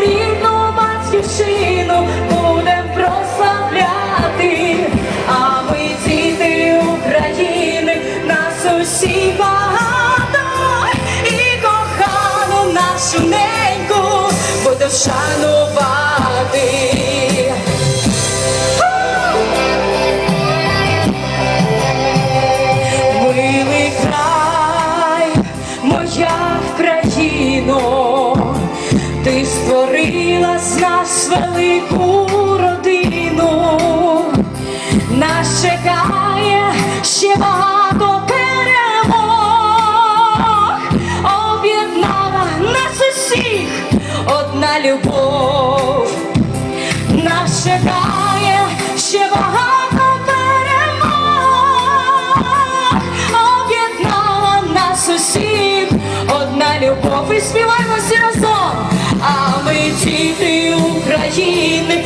рідну батьківщину будем прославляти, а ми діти України, нас усі багато і кохану нашу неньку буде шанувати. Створила з нас велику родину, нас чекає ще багато перемог, об'єднала нас усіх одна любов, нас чекає ще багато перемог, об'єднала нас усіх одна любов. І співаємо всі разом, а ми ціни України.